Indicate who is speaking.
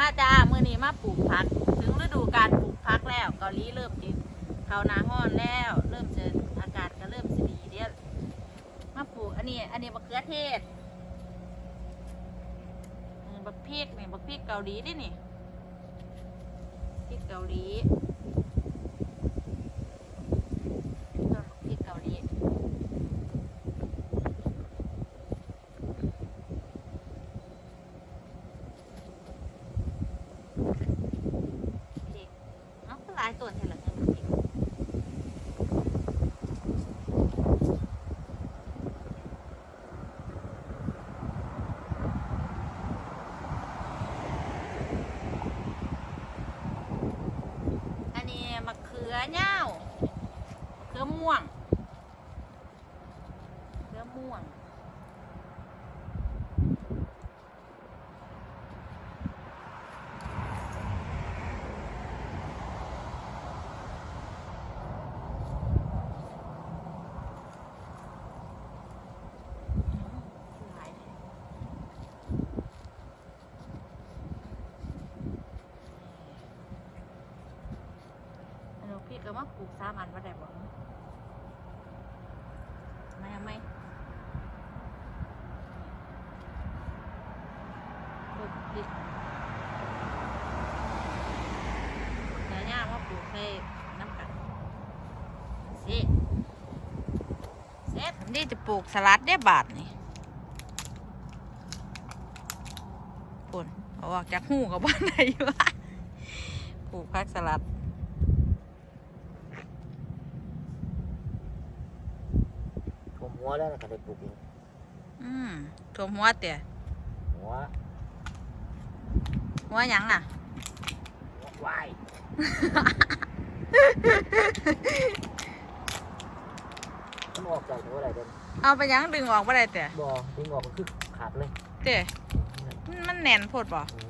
Speaker 1: มาจ้ามือนี้มาปลูกผัก ถึงฤดูการปลูกผักแล้วเกาหลีเริ่มจิเขานาห้อนแล้ว เริ่มเจออากาศก็เริ่มสดีเดี๋ยวมาปลูกอันนี้ อันนี้บักเขือเทศมบักพริกนี่บักพริกเกาหลีดินี่พริกเกาหลีต้นบักพริกเกาหลี พริก เอ้าก็หลายตัวเท่าไหร่เนี่ยพริกอันนี้มะเขือเน่าวมะเขือม่วงมะเขือม่วง หลายแท้อันนี้ พี่ก็มาปลูกสามอันว่าได้บ่ไม่ไหมปลูกพริกเดี๋ยว่ามาปลูกให้น้ำกันสิเสร็จนี่จะปลูกสลัดได้บาทนี่ปุ่นอาออกจากหูกับบ้านไหนวะปลูกพักสลัด
Speaker 2: ผม หัวแล้วนะก็ได้ปลูกเอง
Speaker 1: อืมถั่วหัวเตี๋ย
Speaker 2: หัว
Speaker 1: หัวหยังอะ
Speaker 2: หัววายมันออกจากหัวอะไรเด่น
Speaker 1: เอาไปหยังดึงออกบ่ได้เตี๋ย
Speaker 2: บ่ดึงออกมันคือขาดเลย
Speaker 1: เตี๋ยมันมันแน่นโพดบ่
Speaker 2: อืม